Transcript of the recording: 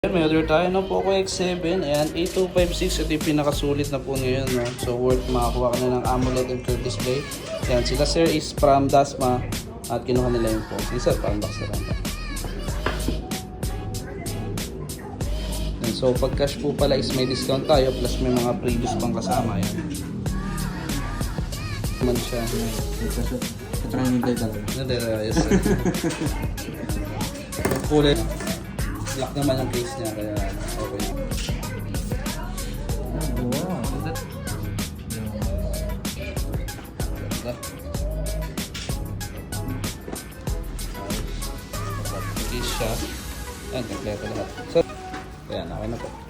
May order tayo ng Poco X7. Ayan, 8256. Ito yung pinakasulit na po ngayon. No? So, worth makakuha ka na ng AMOLED and curved display. Ayan, sila sir is from Dasma. At kinuha nila yung phone. Sige sir, pa-unbox na lang. So, pag cash po pala is may discount tayo. Plus may mga previous pang kasama. Ayan. Naman siya. Yung hintay talaga. Yes sir. kulay. Black naman yung case niya. Kaya okay. Wow. Case siya. Ayan, kompleto lahat. So, ayan, okay na po.